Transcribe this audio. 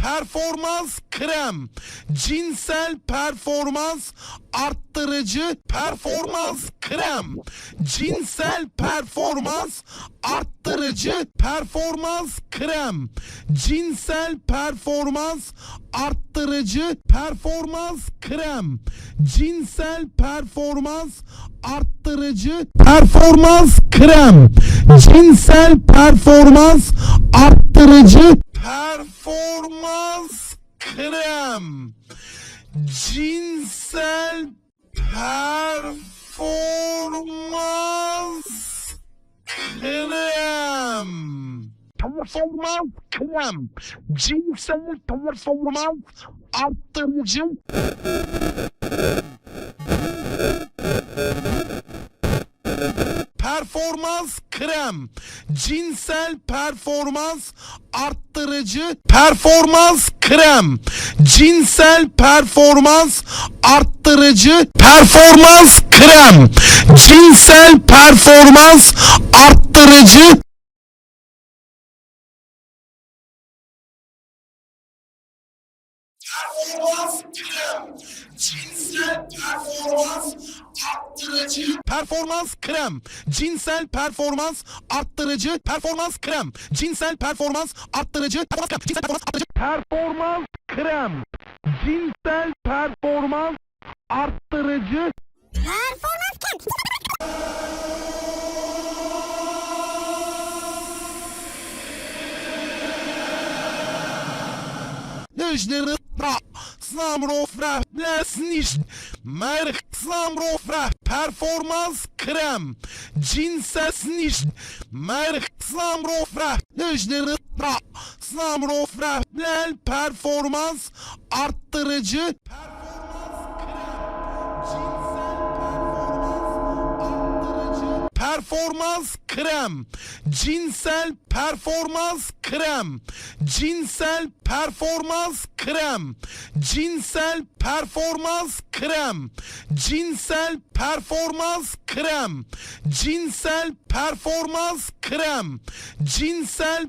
performans krem. Cinsel performans arttırıcı performans krem. Cinsel performans arttırıcı performans krem. Cinsel performans arttırıcı performans krem. Cinsel performans arttırıcı performans krem. Cinsel performans arttırıcı performans krem. Cinsel performans krem. Performans krem. Cinsel performans arttırıcı krem. Cinsel performans arttırıcı performans krem. Cinsel performans arttırıcı performans krem. Cinsel performans arttırıcı performans. Cinsel performans performans krem. Cinsel performans arttırıcı performans krem. Cinsel performans arttırıcı performans krem. Cinsel performans arttırıcı performans krem. Cinsel performans arttırıcı pra Samrofra Lesniş Merk Samrofra Performans krem. Cinses Cinsesniş Merk Samrofra Nöjderi pra Samrofra Lel performans arttırıcı Performans performans krem. Cinsel performans krem. Cinsel performans krem. Cinsel performans krem. Cinsel performans krem. Cinsel performans krem. Cinsel